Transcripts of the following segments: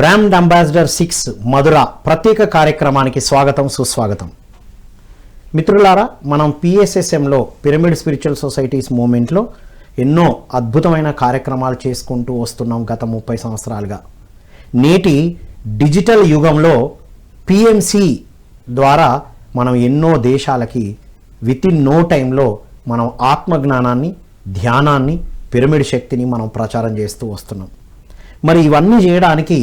Brand ambassador six మధుర ప్రత్యేక కార్యక్రమానికి స్వాగతం సుస్వాగతం. మిత్రులారా మనం పిఎస్ఎస్ఎంలో పిరమిడ్ స్పిరిచువల్ సొసైటీస్ మూమెంట్లో ఎన్నో అద్భుతమైన కార్యక్రమాలు చేసుకుంటూ వస్తున్నాం గత ముప్పై సంవత్సరాలుగా. నేటి డిజిటల్ యుగంలో పిఎంసి ద్వారా మనం ఎన్నో దేశాలకి విత్ ఇన్ నో టైంలో మనం ఆత్మజ్ఞానాన్ని ధ్యానాన్ని పిరమిడ్ శక్తిని మనం ప్రచారం చేస్తూ వస్తున్నాం. మరి ఇవన్నీ చేయడానికి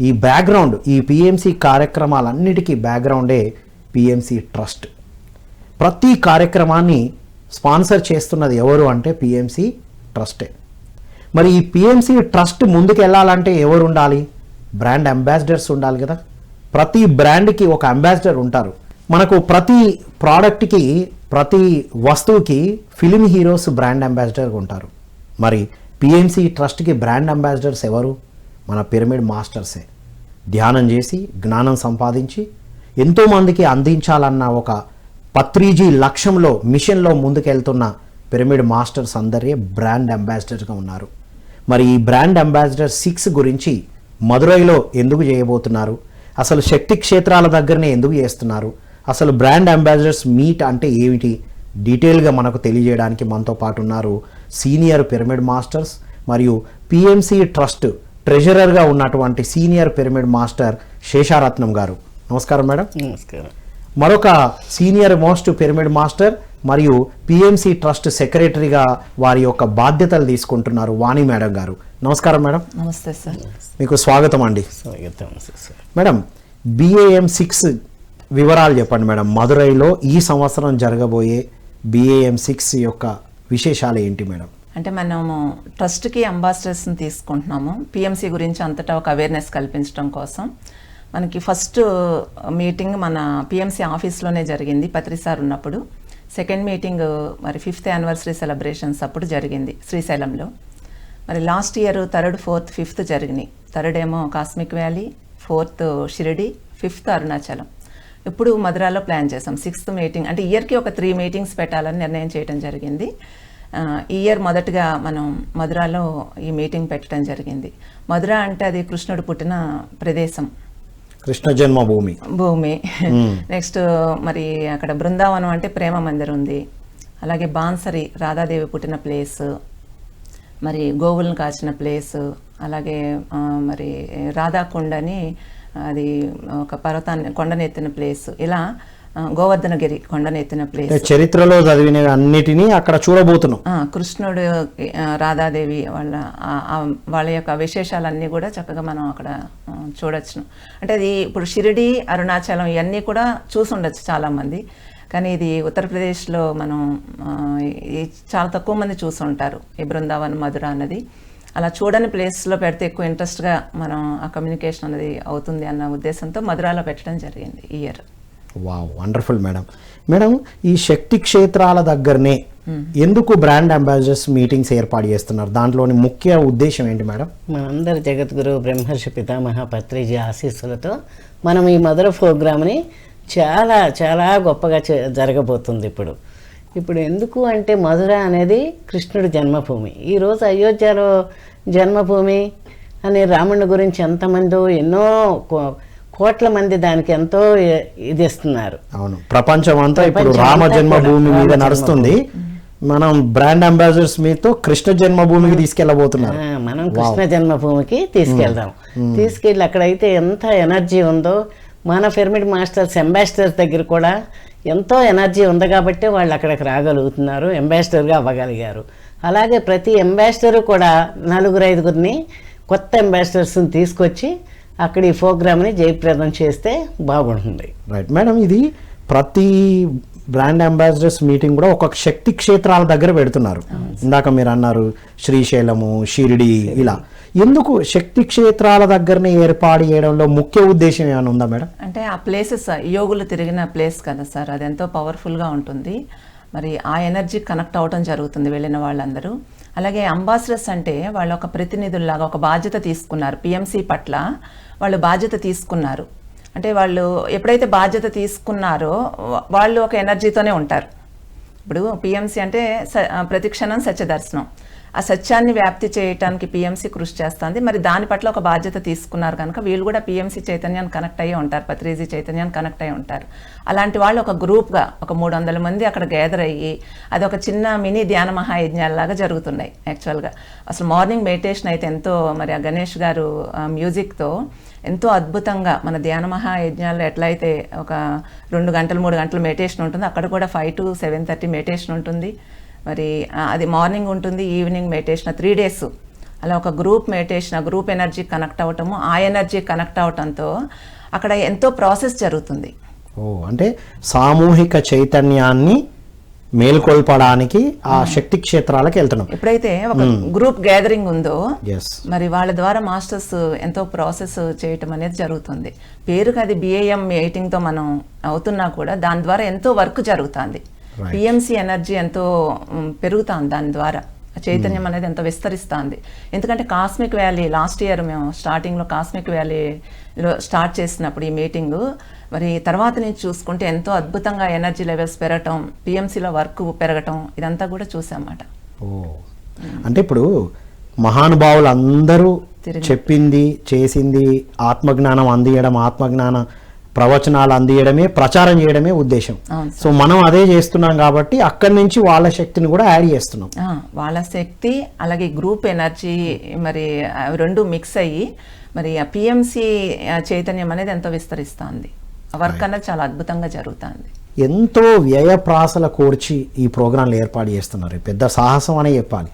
ఈ బ్యాక్గ్రౌండ్ ఈ పిఎంసి కార్యక్రమాలన్నిటికీ బ్యాక్గ్రౌండే పిఎంసి ట్రస్ట్. ప్రతి కార్యక్రమాన్ని స్పాన్సర్ చేస్తున్నది ఎవరు అంటే పిఎంసి ట్రస్టే. మరి ఈ పిఎంసి ట్రస్ట్ ముందుకు వెళ్ళాలంటే ఎవరు ఉండాలి బ్రాండ్ అంబాసిడర్స్ ఉండాలి కదా. ప్రతి బ్రాండ్కి ఒక అంబాసిడర్ ఉంటారు. మనకు ప్రతి ప్రోడక్ట్కి ప్రతి వస్తువుకి ఫిలిం హీరోస్ బ్రాండ్ అంబాసిడర్ ఉంటారు. మరి పిఎంసి ట్రస్ట్కి బ్రాండ్ అంబాసిడర్స్ ఎవరు? మన పిరమిడ్ మాస్టర్సే. ధ్యానం చేసి జ్ఞానం సంపాదించి ఎంతోమందికి అందించాలన్న ఒక పత్రిజీ లక్ష్యంలో మిషన్లో ముందుకెళ్తున్న పిరమిడ్ మాస్టర్స్ అందరే బ్రాండ్ అంబాసిడర్గా ఉన్నారు. మరి ఈ బ్రాండ్ అంబాసిడర్ సిక్స్ గురించి మదురైలో ఎందుకు చేయబోతున్నారు? అసలు శక్తి క్షేత్రాల దగ్గరనే ఎందుకు చేస్తున్నారు? అసలు బ్రాండ్ అంబాసిడర్స్ మీట్ అంటే ఏమిటి? డీటెయిల్గా మనకు తెలియజేయడానికి మనతో పాటు ఉన్నారు సీనియర్ పిరమిడ్ మాస్టర్స్ మరియు పిఎంసి ట్రస్ట్ ట్రెజరర్గా ఉన్నటువంటి సీనియర్ పిరమిడ్ మాస్టర్ శేషారత్నం గారు. నమస్కారం మేడం. నమస్కారం. మరొక సీనియర్ మోస్ట్ పిరమిడ్ మాస్టర్ మరియు పిఎంసి ట్రస్ట్ సెక్రటరీగా వారి యొక్క బాధ్యతలు తీసుకుంటున్నారు వాణి మేడం గారు. నమస్కారం మేడం. నమస్తే సార్. మీకు స్వాగతం అండి. స్వాగతం సార్. మేడం బిఏఎం సిక్స్ వివరాలు చెప్పండి మేడం. మదురైలో ఈ సంవత్సరం జరగబోయే బిఏఎం సిక్స్ యొక్క విశేషాలు ఏంటి మేడం? అంటే మనము ట్రస్ట్కి అంబాసిడర్స్ని తీసుకుంటున్నాము. పిఎంసి గురించి అంతటా ఒక అవేర్నెస్ కల్పించడం కోసం. మనకి ఫస్ట్ మీటింగ్ మన పిఎంసి ఆఫీస్లోనే జరిగింది. పత్రిసార్ ఉన్నప్పుడు. సెకండ్ మీటింగ్ మరి ఫిఫ్త్ యానివర్సరీ సెలబ్రేషన్స్ అప్పుడు జరిగింది శ్రీశైలంలో. మరి last year third fourth fifth జరిగినాయి. థర్డ్ ఏమో cosmic valley fourth Shirdi fifth Arunachalam. ఇప్పుడు మధురాలో ప్లాన్ చేసాం. సిక్స్త్ మీటింగ్ అంటే ఇయర్కి ఒక త్రీ మీటింగ్స్ పెట్టాలని నిర్ణయం చేయడం జరిగింది. ఇయర్ మొదటగా మనం మధురాలో ఈ మీటింగ్ పెట్టడం జరిగింది. మధుర అంటే అది కృష్ణుడు పుట్టిన ప్రదేశం. కృష్ణ జన్మభూమి భూమి. నెక్స్ట్ మరి అక్కడ బృందావనం అంటే ప్రేమ మందిర్ ఉంది. అలాగే బాన్సరి రాధాదేవి పుట్టిన ప్లేస్. మరి గోవులను కాచిన ప్లేస్. అలాగే మరి రాధాకుండ అని అది ఒక పర్వతాన్ని కొండనెత్తిన ప్లేస్. ఇలా గోవర్ధనగిరి కొండనెత్తిన ప్లేస్ చరిత్రలో చదివిన అన్నిటినీ అక్కడ చూడబోతున్నాం కృష్ణుడు రాధాదేవి వాళ్ళ వాళ్ళ యొక్క విశేషాలన్నీ కూడా చక్కగా మనం అక్కడ చూడొచ్చును. అంటే అది ఇప్పుడు షిరిడి అరుణాచలం ఇవన్నీ కూడా చూసి ఉండొచ్చు చాలామంది. కానీ ఇది ఉత్తరప్రదేశ్లో మనం చాలా తక్కువ మంది చూసి ఉంటారు ఈ బృందావన్ మధుర అన్నది. అలా చూడని ప్లేస్లో పెడితే ఎక్కువ ఇంట్రెస్ట్గా మనం ఆ కమ్యూనికేషన్ అనేది అవుతుంది అన్న ఉద్దేశంతో మధురాలో పెట్టడం జరిగింది ఈ year wow wonderful madam madam ఈ శక్తి క్షేత్రాల దగ్గరనే ఎందుకు బ్రాండ్ అంబాసిడర్స్ మీటింగ్స్ ఏర్పాటు చేస్తున్నారు? దాంట్లోని ముఖ్య ఉద్దేశం ఏంటి మేడం మనందరి జగద్గురు బ్రహ్మర్షి పితామహ పత్రిజీ ఆశీస్సులతో మనం ఈ మధుర ప్రోగ్రామ్ని చాలా చాలా గొప్పగా చే- జరగబోతుంది ఇప్పుడు. ఇప్పుడు ఎందుకు అంటే మధుర అనేది కృష్ణుడి జన్మభూమి. ఈరోజు అయోధ్యలో జన్మభూమి అనే రాముడి గురించి ఎంతమందో ఎన్నో కో- కోట్ల మంది దానికి ఎంతో ఇది ఇస్తున్నారు. అవును. ప్రపంచం అంతా ఇప్పుడు రామ జన్మభూమి మీద నడుస్తుంది. మనం బ్రాండ్ అంబాసిడర్స్ మీతో కృష్ణ జన్మభూమికి తీసుకెళ్ళబోతున్నారు ఆ, మనం కృష్ణ జన్మభూమికి తీసుకెళ్దాం. తీసుకెళ్ళి అక్కడైతే ఎంత ఎనర్జీ ఉందో మన పిరమిడ్ మాస్టర్స్ అంబాసిడర్స్ దగ్గర కూడా ఎంతో ఎనర్జీ ఉంది కాబట్టి వాళ్ళు అక్కడికి రాగలుగుతున్నారు అంబాసిడర్గా అవ్వగలిగారు. అలాగే ప్రతి అంబాసిడర్ కూడా నలుగురు ఐదుగురిని కొత్త అంబాసిడర్స్ని తీసుకొచ్చి అక్కడ ఈ ప్రోగ్రామ్ని జయప్రదం చేస్తే బాగుంటుంది. రైట్ మేడం ఇది ప్రతి బ్రాండ్ అంబాసిడర్స్ మీటింగ్ కూడా ఒక శక్తి క్షేత్రాల దగ్గర పెడుతున్నారు. ఇందాక మీరు అన్నారు శ్రీశైలము షిరిడి ఇలా. ఎందుకు శక్తి క్షేత్రాల దగ్గరనే ఏర్పాటు చేయడంలో ముఖ్య ఉద్దేశం ఏమైనా ఉందా మేడం అంటే ఆ ప్లేసెస్ యోగులు తిరిగిన ప్లేస్ కదా సార్. అది ఎంతో పవర్ఫుల్గా ఉంటుంది. మరి ఆ ఎనర్జీ కనెక్ట్ అవ్వడం జరుగుతుంది వెళ్ళిన వాళ్ళందరూ. అలాగే అంబాసిడర్స్ అంటే వాళ్ళ ఒక ప్రతినిధుల్లాగా ఒక బాధ్యత తీసుకున్నారు. పిఎంసి పట్ల వాళ్ళు బాధ్యత తీసుకున్నారు. అంటే వాళ్ళు ఎప్పుడైతే బాధ్యత తీసుకున్నారో వాళ్ళు ఒక ఎనర్జీతోనే ఉంటారు. ఇప్పుడు పిఎంసి అంటే స- ప్రతి క్షణం ఆ సత్యాన్ని వ్యాప్తి చేయడానికి పిఎంసి కృషి చేస్తుంది. మరి దాని పట్ల ఒక బాధ్యత తీసుకున్నారు కనుక వీళ్ళు కూడా పిఎంసి చైతన్యాన్ని కనెక్ట్ అయ్యి ఉంటారు. పత్రిజీ చైతన్యాన్ని కనెక్ట్ అయ్యి ఉంటారు. అలాంటి వాళ్ళు ఒక గ్రూప్గా ఒక మూడు వందల మంది అక్కడ గ్యాదర్ అయ్యి అది ఒక చిన్న మినీ ధ్యాన మహాయజ్ఞాలలాగా జరుగుతున్నాయి యాక్చువల్గా. అసలు మార్నింగ్ మెడిటేషన్ అయితే ఎంతో మరి ఆ గణేష్ గారు మ్యూజిక్తో ఎంతో అద్భుతంగా మన ధ్యాన మహాయజ్ఞాల్లో ఎట్లయితే ఒక రెండు గంటలు మూడు గంటలు మెడిటేషన్ ఉంటుంది అక్కడ కూడా five to seven thirty meditation ఉంటుంది. మరి అది మార్నింగ్ ఉంటుంది ఈవినింగ్ మెడిటేషన్ త్రీ డేస్. అలా ఒక గ్రూప్ మెడిటేషన్ ఆ గ్రూప్ ఎనర్జీ కనెక్ట్ అవటము ఆ ఎనర్జీ కనెక్ట్ అవటంతో అక్కడ ఎంతో ప్రాసెస్ జరుగుతుంది. ఓ అంటే సామూహిక చైతన్యాన్ని మేల్కొల్పడానికి ఆ శక్తి క్షేత్రాలకు వెళ్తున్నాం. ఎప్పుడైతే ఒక గ్రూప్ గ్యాదరింగ్ ఉందో మరి వాళ్ళ ద్వారా మాస్టర్స్ ఎంతో ప్రాసెస్ చేయటం అనేది జరుగుతుంది. పేరుకి అది బిఏఎం తో మనం అవుతున్నా కూడా దాని ద్వారా ఎంతో వర్క్ జరుగుతుంది. పిఎంసి ఎనర్జీ ఎంతో పెరుగుతుంది దాని ద్వారా. చైతన్యం అనేది ఎంతో విస్తరిస్తుంది. ఎందుకంటే కాస్మిక్ వ్యాలీ లాస్ట్ ఇయర్ మేము స్టార్టింగ్లో కాస్మిక్ వ్యాలీలో స్టార్ట్ చేసినప్పుడు ఈ మీటింగు మరి తర్వాత నుంచి చూసుకుంటే ఎంతో అద్భుతంగా ఎనర్జీ లెవెల్స్ పెరగటం పిఎంసిలో వర్క్ పెరగటం ఇదంతా కూడా చూసామన్నమాట. ఓ. అంటే ఇప్పుడు మహానుభావులు అందరూ. చెప్పింది చేసింది ఆత్మజ్ఞానం అందియడం ఆత్మజ్ఞాన ప్రవచనాలు అందియడమే ప్రచారం చేయడమే ఉద్దేశం. సో మనం అదే చేస్తున్నాం కాబట్టి అక్కడి నుంచి వాళ్ళ శక్తిని కూడా యాడ్ చేస్తున్నాం. వాళ్ళ శక్తి అలాగే గ్రూప్ ఎనర్జీ మరి రెండు మిక్స్ అయ్యి మరి ఆ పిఎంసి చైతన్యం అనేది ఎంతో విస్తరిస్తుంది. వర్క్ అనేది చాలా అద్భుతంగా జరుగుతుంది. ఎంతో వ్యయప్రాసల కోర్చి ఈ ప్రోగ్రాంలు ఏర్పాటు చేస్తున్నారు. పెద్ద సాహసం అనే చెప్పాలి.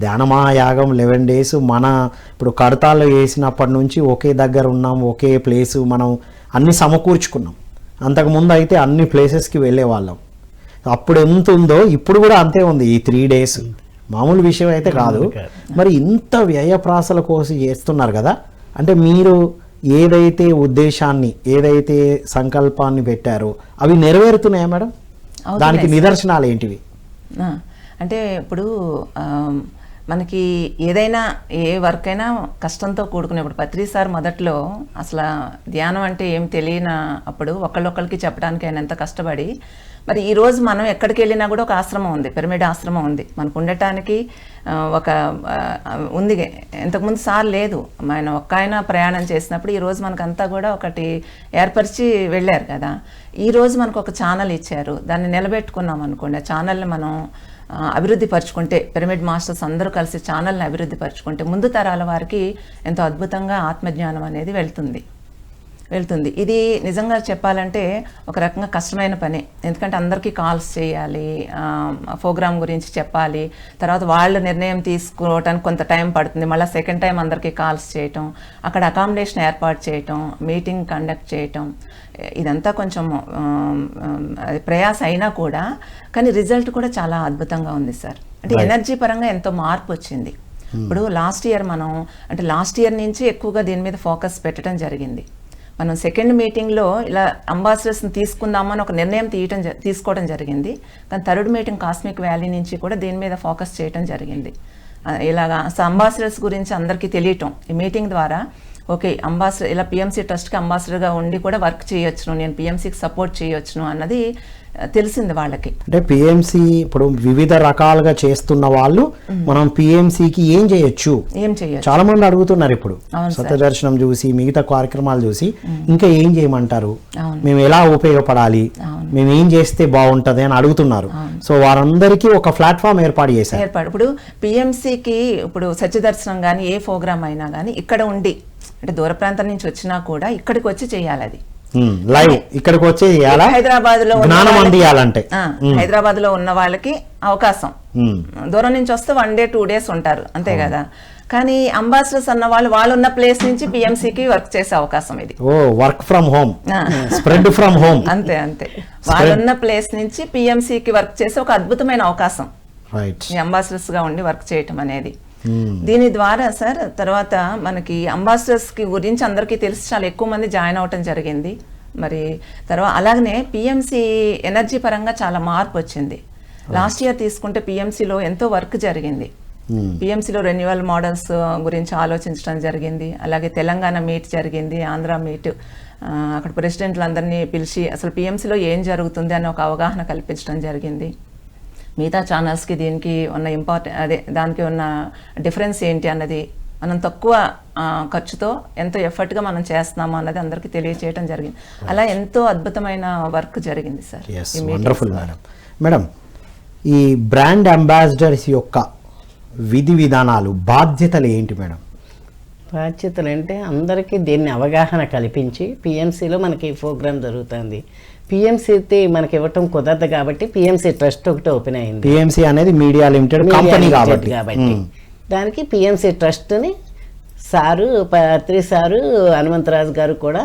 ధ్యానమా యాగం లెవెన్ డేస్ మన ఇప్పుడు కడతాల్లో వేసినప్పటి నుంచి ఒకే దగ్గర ఉన్నాం ఒకే ప్లేసు మనం అన్ని సమకూర్చుకున్నాం. అంతకుముందు అయితే అన్ని ప్లేసెస్కి వెళ్ళే వాళ్ళం. అప్పుడు ఎంత ఉందో ఇప్పుడు కూడా అంతే ఉంది ఈ త్రీ డేస్. మామూలు విషయం అయితే కాదు. మరి ఇంత వ్యయప్రాసల కోసం చేస్తున్నారు కదా. అంటే మీరు ఏదైతే ఉద్దేశాన్ని ఏదైతే సంకల్పాన్ని పెట్టారో అవి నెరవేరుతున్నాయా మేడం దానికి. నిదర్శనాలు ఏంటివి అంటే ఇప్పుడు మనకి ఏదైనా ఏ వర్క్ అయినా కష్టంతో కూడుకునే ఇప్పుడు పత్రి సార్ మొదట్లో అసలు ధ్యానం అంటే ఏం తెలియన అప్పుడు ఒకళ్ళొక్కరికి చెప్పడానికి ఆయన ఎంత కష్టపడి మరి ఈరోజు మనం ఎక్కడికి వెళ్ళినా కూడా ఒక ఆశ్రమం ఉంది పిరమిడ్ ఆశ్రమం ఉంది. మనకు ఉండటానికి ఒక ఉంది. ఇంతకుముందు సార్ లేదు. ఆయన ఒక్క ఆయన ప్రయాణం చేసినప్పుడు ఈరోజు మనకంతా కూడా ఒకటి ఏర్పరిచి వెళ్ళారు కదా. ఈరోజు మనకు ఒక ఛానల్ ఇచ్చారు. దాన్ని నిలబెట్టుకున్నాం అనుకోండి. ఆ ఛానల్ని మనం అభివృద్ధి పరుచుకుంటే పిరమిడ్ మాస్టర్స్ అందరూ కలిసి ఛానల్ని అభివృద్ధి పరుచుకుంటే ముందు తరాల వారికి ఎంతో అద్భుతంగా ఆత్మజ్ఞానం అనేది వెళ్తుంది. వెళ్తుంది. ఇది నిజంగా చెప్పాలంటే ఒక రకంగా కష్టమైన పని. ఎందుకంటే అందరికీ కాల్స్ చేయాలి ప్రోగ్రామ్ గురించి చెప్పాలి. తర్వాత వాళ్ళు నిర్ణయం తీసుకోవడానికి కొంత టైం పడుతుంది. మళ్ళీ సెకండ్ టైం అందరికీ కాల్స్ చేయటం అక్కడ అకామిడేషన్ ఏర్పాటు చేయటం మీటింగ్ కండక్ట్ చేయటం ఇదంతా కొంచెం ప్రయాస అయినా కూడా కానీ రిజల్ట్ కూడా చాలా అద్భుతంగా ఉంది సార్. అంటే ఎనర్జీ పరంగా ఎంతో మార్పు వచ్చింది. ఇప్పుడు లాస్ట్ ఇయర్ మనం అంటే లాస్ట్ ఇయర్ నుంచి ఎక్కువగా దీని మీద ఫోకస్ పెట్టడం జరిగింది. మనం సెకండ్ మీటింగ్లో ఇలా అంబాసిడర్స్ని తీసుకుందామని ఒక నిర్ణయం తీయటం తీసుకోవడం జరిగింది. కానీ థర్డ్ మీటింగ్ కాస్మిక్ వ్యాలీ నుంచి కూడా దీని మీద ఫోకస్ చేయటం జరిగింది. ఇలాగా అంబాసిడర్స్ గురించి అందరికీ తెలియటం. ఈ మీటింగ్ ద్వారా ఓకే అంబాసిడర్ ఇలా పిఎంసీ ట్రస్ట్కి అంబాసిడర్గా ఉండి కూడా వర్క్ చేయొచ్చును నేను పిఎంసీకి సపోర్ట్ చేయొచ్చును అన్నది తెలిసింది వాళ్ళకి. అంటే పిఎంసి ఇప్పుడు వివిధ రకాలుగా చేస్తున్న వాళ్ళు మనం పిఎంసికి ఏం చేయొచ్చు? ఏం చేయొచ్చు? చాలా మంది అడుగుతున్నారు ఇప్పుడు. సత్యదర్శనం చూసి మిగతా కార్యక్రమాలు చూసి ఇంకా ఏం చేయమంటారు. మేము ఎలా ఉపయోగపడాలి. మేము ఏం చేస్తే బాగుంటది అని అడుగుతున్నారు. సో వారందరికీ ఒక ప్లాట్ఫామ్ ఏర్పాటు చేశారు. ఏర్పాటు. ఇప్పుడు పిఎంసికి ఇప్పుడు సత్యదర్శనం కానీ ఏ ప్రోగ్రామ్ అయినా కానీ ఇక్కడ ఉండి అంటే దూర ప్రాంతం నుంచి వచ్చినా కూడా ఇక్కడికి వచ్చి చేయాలి అది. లైవ్. ఇక్కడికి వచ్చే హైదరాబాద్లో జ్ఞానం అందియాలంటే. హైదరాబాద్లో ఉన్న వాళ్ళకి అవకాశం. దూరం నుంచి వస్తే వన్ డే టూ డేస్ ఉంటారు. అంతే కదా. కానీ అంబాసిడర్స్ అన్న వాళ్ళు వాళ్ళు ఉన్న ప్లేస్ నుంచి పిఎంసికి వర్క్ చేసే అవకాశం ఇది. ఓ work from home. Spread from home. అంతే అంతే. వాళ్ళున్న ప్లేస్ నుంచి పిఎంసికి వర్క్ చేసే ఒక అద్భుతమైన అవకాశం. రైట్. అంబాసిడర్స్గా ఉండి వర్క్ చేయటం అనేది. దీని ద్వారా సార్ తర్వాత మనకి అంబాసిడర్స్కి గురించి అందరికీ తెలిసి చాలా ఎక్కువ మంది జాయిన్ అవటం జరిగింది. మరి తర్వాత అలాగనే పిఎంసి ఎనర్జీ పరంగా చాలా మార్పు వచ్చింది. లాస్ట్ ఇయర్ తీసుకుంటే పిఎంసిలో ఎంతో వర్క్ జరిగింది. పిఎంసిలో రెన్యువల్ మోడల్స్ గురించి ఆలోచించడం జరిగింది. అలాగే తెలంగాణ మీట్ జరిగింది ఆంధ్ర మీట్ ఆ, అక్కడ ప్రెసిడెంట్లందరినీ పిలిచి అసలు పిఎంసిలో ఏం జరుగుతుంది అని ఒక అవగాహన కల్పించడం జరిగింది. మిగతా ఛానల్స్కి దీనికి ఉన్న ఇంపార్టెంట్ అదే దానికి ఉన్న డిఫరెన్స్ ఏంటి అన్నది మనం తక్కువ ఖర్చుతో ఎంతో ఎఫర్ట్గా మనం చేస్తున్నాము అన్నది అందరికీ తెలియచేయడం జరిగింది. అలా ఎంతో అద్భుతమైన వర్క్ జరిగింది సార్. వండర్ఫుల్. మేడం మేడం ఈ బ్రాండ్ అంబాసిడర్స్ యొక్క విధి విధానాలు బాధ్యతలు ఏంటి మేడం బాధ్యతలు అంటే అందరికీ దీన్ని అవగాహన కల్పించి పిఎంసిలో మనకి ఈ ప్రోగ్రామ్ జరుగుతుంది. పిఎంసి మనకి ఇవ్వటం కుదరదు కాబట్టి పిఎంసి ట్రస్ట్ ఒకటి ఓపెన్ అయింది. పిఎంసి అనేది మీడియా లిమిటెడ్ కంపెనీ కాబట్టి. కాబట్టి. మ్మ్. దానికి పిఎంసి ట్రస్ట్ని సారు పత్రి సారు హనుమంతరాజు గారు కూడా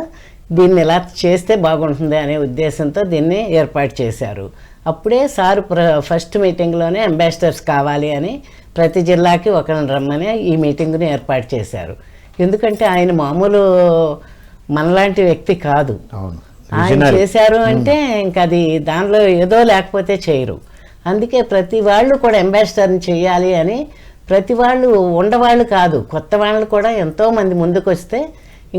దీన్ని ఇలా చేస్తే బాగుంటుంది అనే ఉద్దేశంతో దీన్ని ఏర్పాటు చేశారు. అప్పుడే సారు ప్ర ఫస్ట్ మీటింగ్లోనే అంబాసిడర్స్ కావాలి అని ప్రతి జిల్లాకి ఒకరిని రమ్మని ఈ మీటింగ్ని ఏర్పాటు చేశారు. ఎందుకంటే ఆయన మామూలు మనలాంటి వ్యక్తి కాదు. అవును. ఆయన చేశారు అంటే ఇంకా అది దానిలో ఏదో లేకపోతే చేయరు. అందుకే ప్రతి వాళ్ళు కూడా అంబాసిడర్ని చేయాలి అని ప్రతి వాళ్ళు ఉండవాళ్ళు కాదు కొత్త వాళ్ళు కూడా ఎంతో మంది ముందుకు వస్తే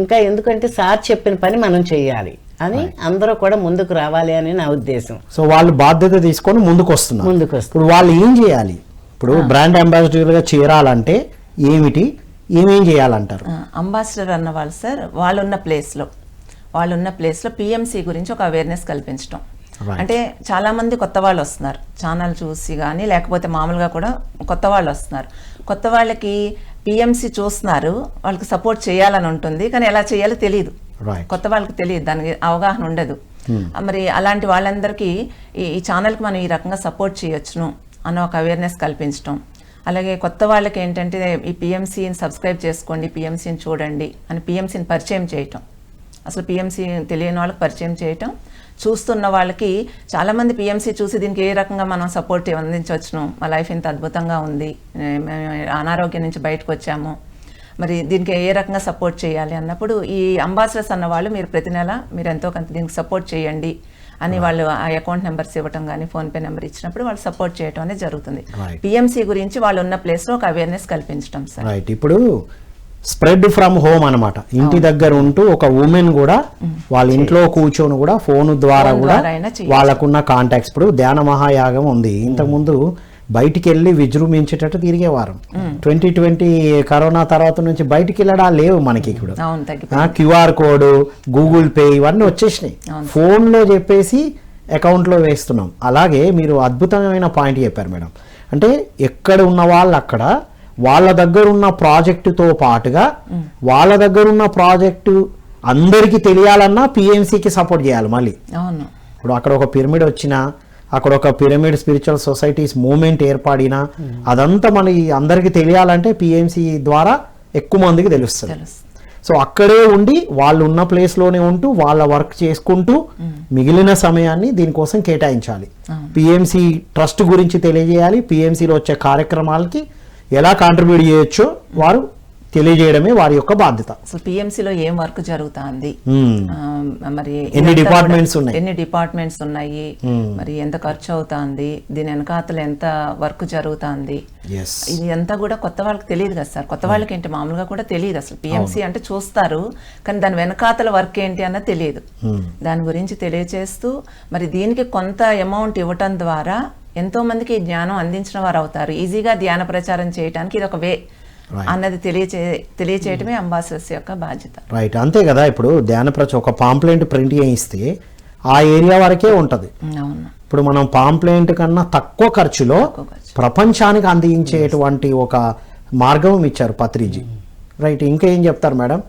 ఇంకా ఎందుకంటే సార్ చెప్పిన పని మనం చేయాలి అని అందరూ కూడా ముందుకు రావాలి అని నా ఉద్దేశం. సో వాళ్ళు బాధ్యత తీసుకొని ముందుకు వస్తున్నారు ముందుకు వస్తారు ఇప్పుడు వాళ్ళు ఏం చేయాలి? ఇప్పుడు బ్రాండ్ అంబాసిడర్గా చేరాలంటే ఏమిటి? ఏమేం చేయాలంటారు? అంబాసిడర్ అన్న వాళ్ళు సార్ వాళ్ళున్న ప్లేస్లో వాళ్ళున్న ప్లేస్లో పిఎంసి గురించి ఒక అవేర్నెస్ కల్పించడం. అంటే చాలా మంది కొత్త వాళ్ళు వస్తున్నారు. ఛానల్ చూసి కానీ లేకపోతే మామూలుగా కూడా కొత్త వాళ్ళు వస్తున్నారు. కొత్త వాళ్ళకి పిఎంసి చూస్తున్నారు వాళ్ళకి సపోర్ట్ చేయాలని ఉంటుంది కానీ ఎలా చేయాలో తెలియదు కొత్త వాళ్ళకి తెలియదు దానికి అవగాహన ఉండదు. మరి అలాంటి వాళ్ళందరికీ ఈ ఈ ఛానల్కి మనం ఈ రకంగా సపోర్ట్ చేయొచ్చును అన్న ఒక అవేర్నెస్ కల్పించడం అలాగే కొత్త వాళ్ళకి ఏంటంటే ఈ పిఎంసీని సబ్స్క్రైబ్ చేసుకోండి పిఎంసీని చూడండి అని పిఎంసీని పరిచయం చేయటం. అసలు పిఎంసీ తెలియని వాళ్ళకి పరిచయం చేయటం చూస్తున్న వాళ్ళకి చాలామంది పిఎంసీ చూసి దీనికి ఏ రకంగా మనం సపోర్ట్ అందించవచ్చును? మా లైఫ్ ఇంత అద్భుతంగా ఉంది. అనారోగ్యం నుంచి బయటకు వచ్చాము. మరి దీనికి ఏ రకంగా సపోర్ట్ చేయాలి అన్నప్పుడు ఈ అంబాసిడర్స్ అన్న వాళ్ళు మీరు ప్రతి నెల మీరు ఎంతో కొంత దీనికి సపోర్ట్ చేయండి అని వాళ్ళు ఆ అకౌంట్ నెంబర్స్ ఇవ్వటం కానీ ఫోన్పే నెంబర్ ఇచ్చినప్పుడు వాళ్ళు సపోర్ట్ చేయటం అనేది జరుగుతుంది. పిఎంసీ గురించి వాళ్ళు ఉన్న ప్లేస్లో ఒక అవేర్నెస్ కల్పించడం సార్ ఇప్పుడు స్ప్రెడ్ ఫ్రమ్ హోమ్ అన్నమాట. ఇంటి దగ్గర ఉంటూ ఒక ఉమెన్ కూడా వాళ్ళ ఇంట్లో కూర్చొని కూడా ఫోన్ ద్వారా కూడా. వాళ్ళకున్న కాంటాక్ట్స్ ఇప్పుడు ధ్యాన మహాయాగం ఉంది. ఇంతకుముందు బయటికి వెళ్ళి విజృంభించేటట్టు తిరిగేవారు. ట్వంటీ ట్వంటీ కరోనా తర్వాత నుంచి బయటికి వెళ్ళడా లేవు మనకి ఇప్పుడు. క్యూఆర్ కోడ్ గూగుల్ పే ఇవన్నీ వచ్చేసినాయి. ఫోన్లో చెప్పేసి అకౌంట్లో వేస్తున్నాం. అలాగే మీరు అద్భుతమైన పాయింట్ చెప్పారు మేడం. అంటే ఎక్కడ ఉన్న వాళ్ళు అక్కడ వాళ్ళ దగ్గర ఉన్న ప్రాజెక్టుతో పాటుగా వాళ్ళ దగ్గర ఉన్న ప్రాజెక్టు అందరికీ తెలియాలన్నా పిఎంసికి సపోర్ట్ చేయాలి మళ్ళీ. అవును. ఇప్పుడు అక్కడ ఒక పిరమిడ్ వచ్చినా అక్కడ ఒక పిరమిడ్ స్పిరిచువల్ సొసైటీస్ మూమెంట్ ఏర్పడినా అదంతా మనకి అందరికీ తెలియాలంటే పిఎంసి ద్వారా ఎక్కువ మందికి తెలుస్తుంది. తెలుసు సో అక్కడే ఉండి వాళ్ళు ఉన్న ప్లేస్లోనే ఉంటూ వాళ్ళ వర్క్ చేసుకుంటూ మిగిలిన సమయాన్ని దీనికోసం కేటాయించాలి. పిఎంసి ట్రస్ట్ గురించి తెలియజేయాలి. పిఎంసిలో వచ్చే కార్యక్రమాలకి ఎలా కాంట్రిబ్యూట్ చేయొచ్చో వారు తెలియజేయడమే వారి యొక్క బాధ్యత. అసలు పిఎంసీలో ఏం వర్క్ జరుగుతుంది. ఆ, మరి ఎన్ని కూడా- ఉన్నాయి? ఎన్ని డిపార్ట్మెంట్స్ ఉన్నాయి? మరి ఎంత ఖర్చు అవుతుంది దీని వెనకాతలు ఎంత వర్క్ జరుగుతుంది? ఇది అంతా కూడా కొత్త వాళ్ళకి తెలియదు కదా సార్. కొత్త వాళ్ళకి ఏంటి? మామూలుగా కూడా తెలియదు అసలు. పిఎంసీ అంటే చూస్తారు కానీ దాని వెనకాతల వర్క్ ఏంటి అన్నది తెలియదు. దాని గురించి తెలియచేస్తూ మరి దీనికి కొంత అమౌంట్ ఇవ్వటం ద్వారా ఎంతో మందికి ఈ జ్ఞానం అందించిన వారు అవుతారు ఈజీగా ధ్యాన ప్రచారం చేయడానికి ఇది ఒక వే. అన్నది తెలియచే తెలియచేయటమే అంబాసిడర్స్ యొక్క బాధ్యత. రైట్ అంతే కదా ఇప్పుడు ధ్యాన ప్రచ ఒక పాంప్లెంట్ ప్రింట్ చేయిస్తే ఆ ఏరియా వరకే ఉంటుంది. అవును. ఇప్పుడు మనం పాంప్లెంట్ కన్నా తక్కువ ఖర్చులో. ప్రపంచానికి అందించేటువంటి ఒక మార్గం ఇచ్చారు పత్రిజీ. రైట్ ఇంకా ఏం చెప్తారు మేడం?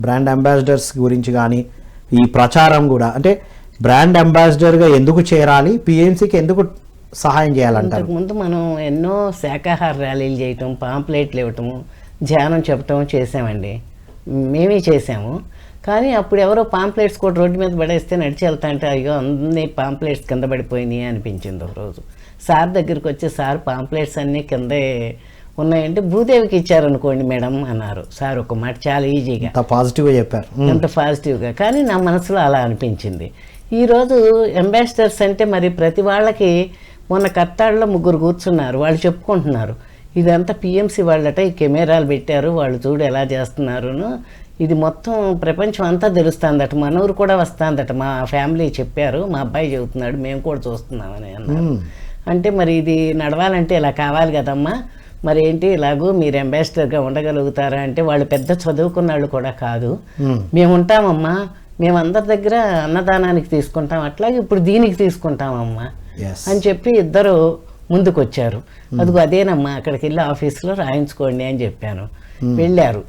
బ్రాండ్ అంబాసిడర్స్ గురించి కానీ ఈ ప్రచారం కూడా. అంటే బ్రాండ్ అంబాసిడర్గా ఎందుకు చేరాలి? పిఎంసికి ఎందుకు సహాయం చేయాలంటారు. అంతకుముందు మనం ఎన్నో శాకాహార ర్యాలీలు చేయటం పాంప్లెట్లు ఇవ్వటము ధ్యానం చెప్పటం చేసామండి. మేమే చేసాము. కానీ అప్పుడు ఎవరో పాంప్లెట్స్ కూడా రోడ్డు మీద పడేస్తే నడిచి వెళ్తా అంటే అయ్యో అన్ని పాంప్లెట్స్ కింద పడిపోయినాయి అనిపించింది ఒక రోజు. సార్ దగ్గరికి వచ్చి సార్ పాంప్లెట్స్ అన్నీ కిందే ఉన్నాయంటే భూదేవికి ఇచ్చారనుకోండి మేడం అన్నారు. సార్ ఒక మాట చాలా ఈజీగా. పాజిటివ్గా చెప్పారు. ఎంత పాజిటివ్గా కానీ నా మనసులో అలా అనిపించింది. ఈరోజు అంబాసిడర్స్ అంటే మరి ప్రతి వాళ్ళకి మొన్న కత్తాడులో ముగ్గురు కూర్చున్నారు వాళ్ళు చెప్పుకుంటున్నారు. ఇదంతా పిఎంసి వాళ్ళట ఈ కెమెరాలు పెట్టారు వాళ్ళు చూడు ఎలా చేస్తున్నారును. ఇది మొత్తం ప్రపంచం అంతా తెలుస్తుందట మన ఊరు కూడా వస్తుందట. మా ఫ్యామిలీ చెప్పారు మా అబ్బాయి చెబుతున్నాడు మేము కూడా చూస్తున్నామని అన్నారు. అంటే మరి ఇది నడవాలంటే ఇలా కావాలి కదమ్మా. మరి ఏంటి ఇలాగూ మీరు అంబాసిడర్గా ఉండగలుగుతారా అంటే వాళ్ళు పెద్ద చదువుకున్న వాళ్ళు కూడా కాదు. మేము ఉంటామమ్మా. మేము అందరి దగ్గర అన్నదానానికి తీసుకుంటాం అట్లాగే ఇప్పుడు దీనికి తీసుకుంటామమ్మా. అని చెప్పి ఇద్దరు ముందుకు వచ్చారు అదిగో అదేనమ్మా అక్కడికి వెళ్ళి ఆఫీస్లో రాయించుకోండి అని చెప్పాను. వెళ్ళారు.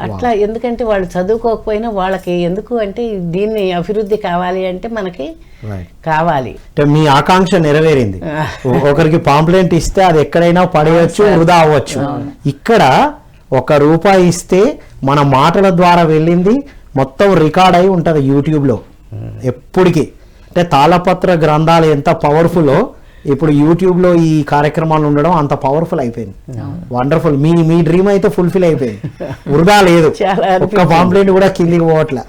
అట్లా ఎందుకంటే వాళ్ళు చదువుకోకపోయినా వాళ్ళకి ఎందుకు అంటే దీన్ని అభివృద్ధి కావాలి అంటే మనకి కావాలి. అంటే మీ ఆకాంక్ష నెరవేరింది. ఒకరికి పాంప్లెంట్ ఇస్తే అది ఎక్కడైనా పడేయచ్చు వృధా అవ్వచ్చు. ఇక్కడ ఒక రూపాయి ఇస్తే మన మాటల ద్వారా వెళ్ళింది మొత్తం రికార్డ్ అయి ఉంటుంది యూట్యూబ్లో. ఎప్పటికీ. అంటే తాళపత్ర గ్రంథాలు ఎంత పవర్ఫుల్లో ఇప్పుడు యూట్యూబ్లో ఈ కార్యక్రమాలు ఉండడం అంత పవర్ఫుల్ అయిపోయింది. వండర్ఫుల్ మీ మీ డ్రీమ్ అయితే ఫుల్ఫిల్ అయిపోయింది. వృధా లేదు. ఒక్క పాంప్లెంట్ కూడా కిందికి పోవట్లే.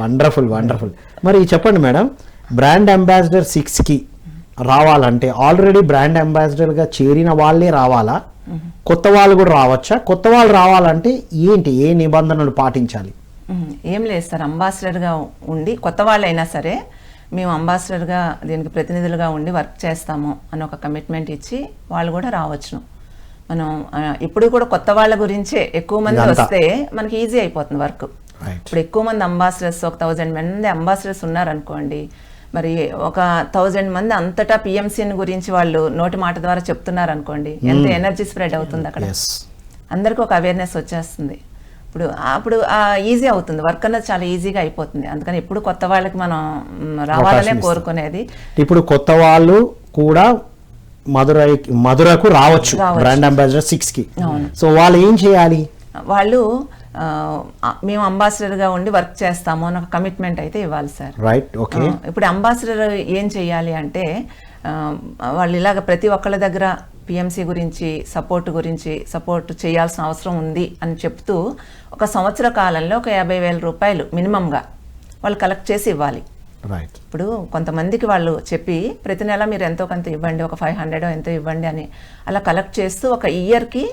వండర్ఫుల్ వండర్ఫుల్ మరి చెప్పండి మేడం బ్రాండ్ అంబాసిడర్ సిక్స్కి రావాలంటే ఆల్రెడీ బ్రాండ్ అంబాసిడర్గా చేరిన వాళ్ళే రావాలా? కొత్త వాళ్ళు కూడా రావచ్చా? కొత్త వాళ్ళు రావాలంటే ఏంటి? ఏ నిబంధనలు పాటించాలి? ఏం లేదు సార్ అంబాసిడర్గా ఉండి కొత్త వాళ్ళైనా సరే మేము అంబాసిడర్గా దీనికి ప్రతినిధులుగా ఉండి వర్క్ చేస్తాము అని ఒక కమిట్మెంట్ ఇచ్చి వాళ్ళు కూడా రావచ్చును. మనం ఇప్పుడు కూడా కొత్త వాళ్ళ గురించే ఎక్కువ మంది. వస్తే మనకి ఈజీ అయిపోతుంది వర్క్. ఇప్పుడు ఎక్కువ మంది అంబాసిడర్స్ ఒక థౌజండ్ మంది అంబాసిడర్స్ ఉన్నారనుకోండి మరి ఒక థౌజండ్ మంది అంతటా పిఎంసీని గురించి వాళ్ళు నోటి మాట ద్వారా చెప్తున్నారు అనుకోండి ఎంత ఎనర్జీ స్ప్రెడ్ అవుతుంది అక్కడ. అందరికీ ఒక అవేర్నెస్ వచ్చేస్తుంది. ఇప్పుడు అప్పుడు ఈజీ అవుతుంది. వర్క్ అన్నది చాలా ఈజీగా అయిపోతుంది. అందుకని ఎప్పుడు కొత్త వాళ్ళకి మనం రావాలనే. కోరుకునేది. ఇప్పుడు కొత్త వాళ్ళు కూడా మధురై మధురకు రావచ్చు. బ్రాండ్ అంబాసిడర్ సిక్స్కి సో వాళ్ళు ఏం చేయాలి? వాళ్ళు మేము అంబాసిడర్గా ఉండి వర్క్ చేస్తాము అని ఒక కమిట్మెంట్ అయితే ఇవ్వాలి సార్. రైట్ ఓకే ఇప్పుడు అంబాసిడర్ ఏం చేయాలి అంటే వాళ్ళు ఇలాగ ప్రతి ఒక్కళ్ళ దగ్గర పిఎంసి గురించి సపోర్ట్ గురించి సపోర్ట్ చేయాల్సిన అవసరం ఉంది అని చెప్తూ ఒక సంవత్సర కాలంలో ఒక యాభై వేల రూపాయలు మినిమంగా వాళ్ళు కలెక్ట్ చేసి ఇవ్వాలి. ఇప్పుడు కొంతమందికి వాళ్ళు చెప్పి ప్రతి నెల మీరు ఎంతో కొంత ఇవ్వండి ఒక ఫైవ్ హండ్రెడ్ ఎంతో ఇవ్వండి అని అలా కలెక్ట్ చేస్తూ ఒక ఇయర్కి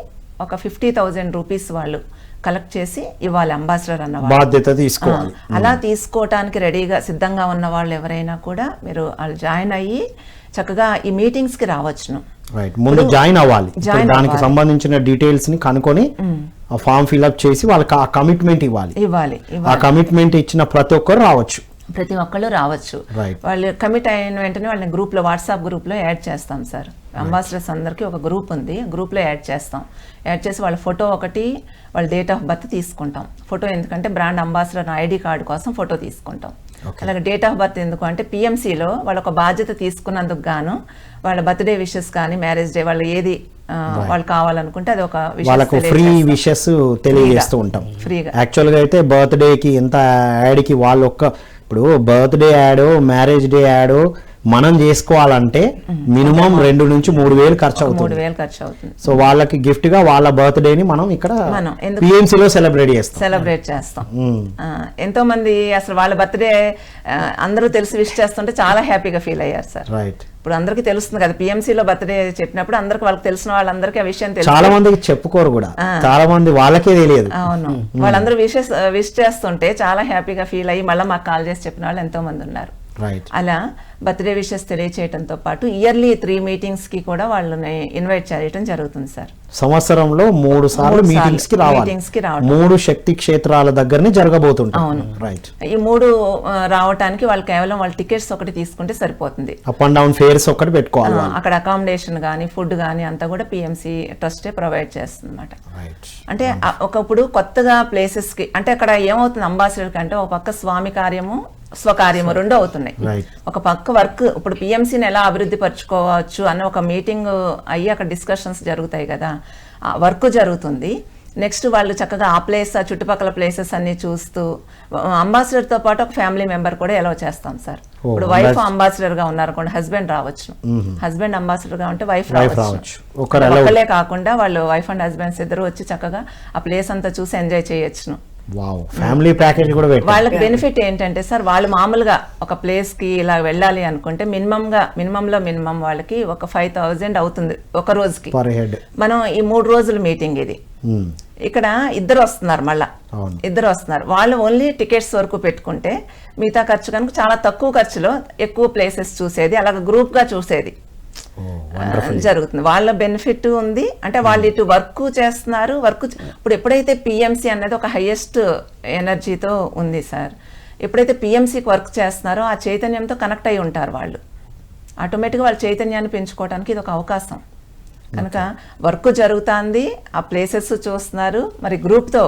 ఒక ఫిఫ్టీ థౌజండ్ రూపీస్ వాళ్ళు కలెక్ట్ చేసి ఇవ్వాలి అంబాసిడర్ అన్న. బాధ్యత తీసుకోవాలి. అలా తీసుకోవటానికి రెడీగా సిద్ధంగా ఉన్న వాళ్ళు ఎవరైనా కూడా మీరు వాళ్ళు జాయిన్ అయ్యి చక్కగా ఈ మీటింగ్స్కి రావచ్చును. రైట్ ముందు జాయిన్ అవ్వాలి. దానికి. సంబంధించిన డీటెయిల్స్ని కనుక్కొని ఆ ఫామ్ ఫిల్అప్ చేసి వాళ్ళకి ఆ కమిట్మెంట్ ఇవ్వాలి. ఇవ్వాలి ఆ కమిట్మెంట్ ఇచ్చిన ప్రతి ఒక్కరు రావచ్చు. ప్రతి ఒక్కళ్ళు రావచ్చు. వాళ్ళు కమిట్ అయిన వెంటనే వాళ్ళని గ్రూప్లో వాట్సాప్ గ్రూప్లో యాడ్ చేస్తాం సార్ అంబాసిడర్స్ అందరికీ ఒక గ్రూప్ ఉంది. గ్రూప్లో యాడ్ చేస్తాం. యాడ్ చేసి వాళ్ళ ఫోటో ఒకటి వాళ్ళ డేట్ ఆఫ్ బర్త్ తీసుకుంటాం. ఫోటో ఎందుకంటే బ్రాండ్ అంబాసిడర్ ఐడి కార్డు కోసం ఫోటో తీసుకుంటాం. అలాగే డేట్ ఆఫ్ బర్త్ ఎందుకు అంటే పిఎంసీలో వాళ్ళ ఒక బాధ్యత తీసుకున్నందుకు గాను వాళ్ళ బర్త్డే విషెస్ కానీ మ్యారేజ్ డే వాళ్ళు ఏది వాళ్ళు కావాలనుకుంటే అది ఒక వాళ్ళకు ఫ్రీ. విషెస్ తెలియజేస్తూ ఉంటాం. ఫ్రీగా యాక్చువల్గా అయితే బర్త్డేకి ఎంత యాడ్కి వాళ్ళు ఒక్క ఇప్పుడు birthday ad marriage day ad మనం చేసుకోవాలంటే మినిమం రెండు నుంచి మూడు వేలు ఖర్చు మూడు అవుతుంది. వేలు ఖర్చు అవుతుంది. సో వాళ్ళకి గిఫ్ట్గా వాళ్ళ బర్త్డేని మనం ఇక్కడ లో సెలబ్రేట్ చేస్తాం. సెలబ్రేట్ చేస్తాం. ఆ, ఎంతో మంది అసలు వాళ్ళ బర్త్డే అందరూ తెలిసి విష్ చేస్తుంటే చాలా హ్యాపీగా ఫీల్ అయ్యారు సార్ రైట్ ఇప్పుడు అందరికీ తెలుస్తుంది కదా PMC లో బర్త్డే చెప్పినప్పుడు అందరికి వాళ్ళకి తెలిసిన వాళ్ళందరికీ ఆ విషయం తెలుసు చాలా మందికి చెప్పుకోరు కూడా. చాలా మంది వాళ్ళకే తెలియదు. అవును. వాళ్ళందరూ విషెస్ విష్ చేస్తుంటే చాలా హ్యాపీగా ఫీల్ అయ్యి మళ్ళీ మాకు కాల్ చేసి చెప్పిన వాళ్ళు ఎంతో మంది ఉన్నారు. అలా బర్త్డే విషెస్ తెలియచేయడంతో పాటు ఇయర్లీ త్రీ మీటింగ్స్కి కూడా వాళ్ళని ఇన్వైట్ చేయడం జరుగుతుంది సార్ సంవత్సరంలో మూడు సార్లు మీటింగ్స్కి రావాలి. మూడు శక్తి క్షేత్రాల దగ్గరనే జరగబోతుంటాయి రైట్ ఈ మూడు ఆ, రావటానికి వాళ్ళు కేవలం వాళ్ళ టికెట్స్ ఒకటి తీసుకుంటే సరిపోతుంది. అప్ అండ్ డౌన్ ఫేర్స్ ఒక్కటి పెట్టుకోవాలి అక్కడ అకామిడేషన్ కానీ ఫుడ్ కానీ అంతా కూడా పిఎంసి ట్రస్టే ప్రొవైడ్ చేస్తుంది అనమాట అంటే ఆ- ఒకప్పుడు కొత్తగా places కి అంటే అక్కడ ఏమవుతుంది అంబాసిడర్ కంటే ఒక పక్క స్వామి కార్యము స్వకార్యము రెండు అవుతున్నాయి. ఒక పక్క వర్క్ ఇప్పుడు పిఎంసీని ఎలా అభివృద్ధి పరచుకోవచ్చు అన్న ఒక మీటింగ్ అయ్యి అక్కడ డిస్కషన్స్ జరుగుతాయి కదా. ఆ వర్క్ జరుగుతుంది. నెక్స్ట్ వాళ్ళు చక్కగా ఆ ప్లేస్ ఆ చుట్టుపక్కల ప్లేసెస్ అన్ని చూస్తూ అంబాసిడర్తో పాటు ఒక ఫ్యామిలీ మెంబర్ కూడా ఎలా చేస్తాం సార్. ఇప్పుడు వైఫ్ అంబాసిడర్గా ఉన్నారనుకోండి హస్బెండ్ రావచ్చు. హస్బెండ్ అంబాసిడర్గా ఉంటే వైఫ్ రావచ్చు. ఒక్కలే కాకుండా వాళ్ళు వైఫ్ అండ్ హస్బెండ్స్ ఇద్దరు వచ్చి చక్కగా ఆ ప్లేస్ అంతా చూసి ఎంజాయ్ చేయొచ్చును. ఫ్యామిలీ ప్యాకేజ్ కూడా వాళ్ళకి బెనిఫిట్ ఏంటంటే సార్ వాళ్ళు మామూలుగా ఒక ప్లేస్కి ఇలా వెళ్ళాలి అనుకుంటే మినిమం గా మినిమం లో మినిమం వాళ్ళకి ఒక ఫైవ్ థౌజండ్ అవుతుంది ఒక రోజుకి. మనం ఈ మూడు రోజుల మీటింగ్ ఇది. ఇక్కడ ఇద్దరు వస్తున్నారు మళ్ళా. ఇద్దరు వస్తున్నారు. వాళ్ళు ఓన్లీ టికెట్స్ వరకు పెట్టుకుంటే మిగతా ఖర్చు కనుక చాలా తక్కువ ఖర్చులో ఎక్కువ ప్లేసెస్ చూసేది అలాగే గ్రూప్గా చూసేది. జరుగుతుంది. వాళ్ళ బెనిఫిట్ ఉంది. అంటే వాళ్ళు ఇటు వర్క్ చేస్తున్నారు. వర్క్ ఇప్పుడు ఎప్పుడైతే పిఎంసి అనేది ఒక హైయెస్ట్ ఎనర్జీతో ఉంది సార్ ఎప్పుడైతే పిఎంసికి వర్క్ చేస్తున్నారో ఆ చైతన్యంతో కనెక్ట్ అయి ఉంటారు వాళ్ళు. ఆటోమేటిక్గా వాళ్ళ చైతన్యాన్ని పెంచుకోవడానికి ఇది ఒక అవకాశం. కనుక వర్క్ జరుగుతుంది ఆ ప్లేసెస్ చూస్తున్నారు. మరి గ్రూప్తో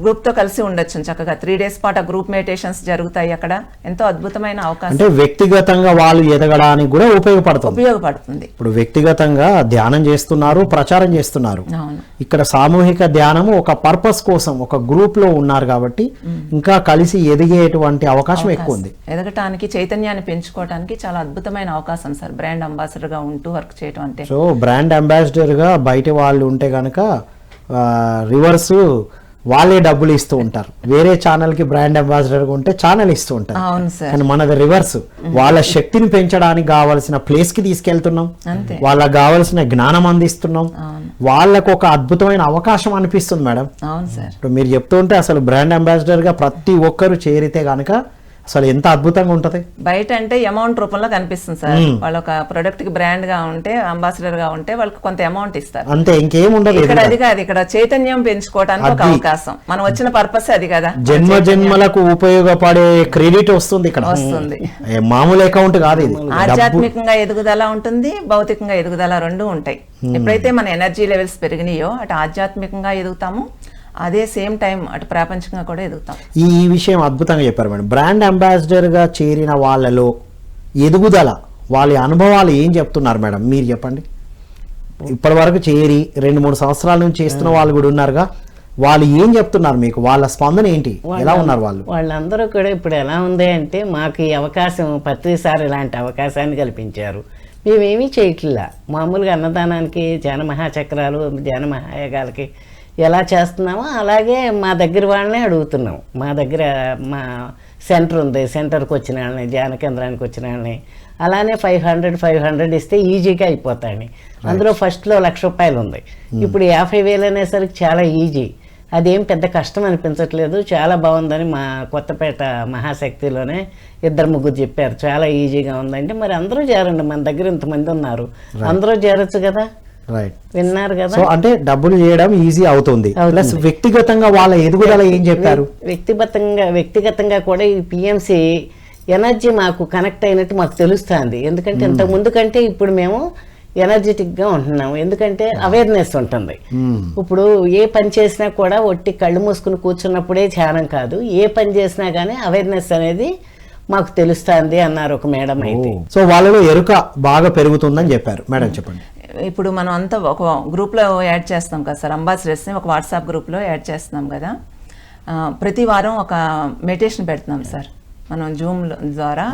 గ్రూప్తో కలిసి ఉండొచ్చు చక్కగా. త్రీ డేస్ పాటు ఆ గ్రూప్ మెడిటేషన్స్ జరుగుతాయి అక్కడ. ఎంతో అద్భుతమైన అవకాశం. అంటే వ్యక్తిగతంగా వాళ్ళు ఎదగడానికి కూడా ఉపయోగపడుతుంది. ఉపయోగపడుతుంది. ఇప్పుడు వ్యక్తిగతంగా ధ్యానం చేస్తున్నారు ప్రచారం చేస్తున్నారు. ఇక్కడ సామూహిక ధ్యానము ఒక పర్పస్ కోసం ఒక గ్రూప్లో ఉన్నారు కాబట్టి ఇంకా కలిసి ఎదిగేటువంటి అవకాశం ఎక్కువ ఉంది. ఎదగటానికి చైతన్యాన్ని పెంచుకోవడానికి చాలా అద్భుతమైన అవకాశం సార్. బ్రాండ్ అంబాసిడర్గా ఉంటూ వర్క్ చేయడం అంటే. సో బ్రాండ్ అంబాసిడర్గా బయట వాళ్ళు ఉంటే కనుక రివర్స్ వాళ్ళే డబ్బులు ఇస్తూ ఉంటారు. వేరే ఛానల్కి బ్రాండ్ అంబాసిడర్గా ఉంటే ఛానల్ ఇస్తూ ఉంటారు. కానీ మనది రివర్స్ వాళ్ళ శక్తిని పెంచడానికి కావాల్సిన ప్లేస్కి తీసుకెళ్తున్నాం. వాళ్ళకి కావాల్సిన జ్ఞానం అందిస్తున్నాం. వాళ్ళకు ఒక అద్భుతమైన అవకాశం అనిపిస్తుంది మేడం. ఇప్పుడు మీరు చెప్తుంటే అసలు బ్రాండ్ అంబాసిడర్గా ప్రతి ఒక్కరు చేరితే గనక అసలు ఎంత అద్భుతంగా ఉంటది? బయట అంటే అమౌంట్ రూపంలో కనిపిస్తుంది సార్. వాళ్ళ ఒక ప్రొడక్ట్కి బ్రాండ్గా ఉంటే అంబాసిడర్గా ఉంటే వాళ్ళకి కొంత అమౌంట్ ఇస్తారు. అంతే ఇంకేం ఉండదు ఇక్కడ అది కాదు ఇక్కడ చైతన్యం పెంచుకోవడానికి ఒక. అవకాశం. మనం వచ్చిన పర్పస్ అది కదా. జన్మ జన్మలకు ఉపయోగపడే క్రెడిట్ వస్తుంది ఇక్కడ. వస్తుంది. మామూలు అకౌంట్ కాదు ఇది. ఆధ్యాత్మికంగా ఎదుగుదల ఉంటుంది భౌతికంగా ఎదుగుదల రెండు ఉంటాయి. ఎప్పుడైతే మన ఎనర్జీ లెవెల్స్ పెరిగినాయో అటు ఆధ్యాత్మికంగా ఎదుగుతాము అదే సేమ్ టైం అటు ప్రాపంచికంగా కూడా ఎదుగుతాం. ఈ ఈ విషయం అద్భుతంగా చెప్పారు మేడం. బ్రాండ్ అంబాసిడర్గా చేరిన వాళ్ళలో ఎదుగుదల వాళ్ళ అనుభవాలు ఏం చెప్తున్నారు మేడం? మీరు చెప్పండి. ఇప్పటి వరకు చేరి రెండు మూడు సంవత్సరాల నుంచి చేస్తున్న వాళ్ళు కూడా ఉన్నారుగా. వాళ్ళు ఏం చెప్తున్నారు మీకు? వాళ్ళ స్పందన ఏంటి? ఎలా ఉన్నారు వాళ్ళు? వాళ్ళందరూ కూడా ఇప్పుడు ఎలా ఉంది అంటే మాకు ఈ అవకాశం ప్రతిసారి ఇలాంటి అవకాశాన్ని కల్పించారు. మేమేమీ చేయట్లా. మామూలుగా అన్నదానానికి జన మహాచక్రాలు జన మహాయాగాలకి ఎలా చేస్తున్నామో అలాగే మా దగ్గర వాళ్ళనే అడుగుతున్నాం. మా దగ్గర మా సెంటర్ ఉంది. సెంటర్కి వచ్చిన వాళ్ళని ధ్యాన కేంద్రానికి వచ్చిన వాళ్ళని. అలానే ఫైవ్ హండ్రెడ్ ఫైవ్ హండ్రెడ్ ఇస్తే ఈజీగా అయిపోతాయని. అందులో ఫస్ట్లో లక్ష రూపాయలు ఉంది. ఇప్పుడు యాభై వేలు అనేసరికి చాలా ఈజీ. అదేం పెద్ద కష్టం అనిపించట్లేదు. చాలా బాగుందని మా కొత్తపేట మహాశక్తిలోనే ఇద్దరు ముగ్గురు చెప్పారు. చాలా ఈజీగా ఉందంటే మరి అందరూ చేరండి. మన దగ్గర ఇంతమంది ఉన్నారు. అందరూ చేరొచ్చు కదా. రైట్ విన్నారు కదా. సో అంటే డబ్బులు చేయడం ఈజీ అవుతుంది. ప్లస్ వ్యక్తిగతంగా వాళ్ళ ఎదుగుదల ఏం చెప్పారు? వ్యక్తిగతంగా వ్యక్తిగతంగా కూడా ఈ పిఎంసి ఎనర్జీ మాకు కనెక్ట్ అయినట్టు మాకు తెలుస్తుంది. ఎందుకంటే ఇంత ముందు కంటే ఇప్పుడు మేము ఎనర్జెటిక్గా ఉంటున్నాము. ఎందుకంటే అవేర్నెస్ ఉంటుంది. మ్మ్. ఇప్పుడు ఏ పని చేసినా కూడా ఒట్టి కళ్ళు మూసుకుని కూర్చున్నప్పుడే ధ్యానం కాదు. ఏ పని చేసినా కానీ అవేర్నెస్ అనేది మాకు తెలుస్తుంది అన్నారు ఒక మేడం అయితే. సో వాళ్ళలో ఎరుక బాగా పెరుగుతుందని చెప్పారు. మేడం చెప్పండి. ఇప్పుడు మనం అంతా ఒక గ్రూప్లో యాడ్ చేస్తాం కదా సార్ అంబాసిడర్స్ని ఒక వాట్సాప్ గ్రూప్లో యాడ్ చేస్తున్నాం కదా. ప్రతి వారం ఒక మెడిటేషన్ పెడుతున్నాం సార్. మనం జూమ్ ద్వారా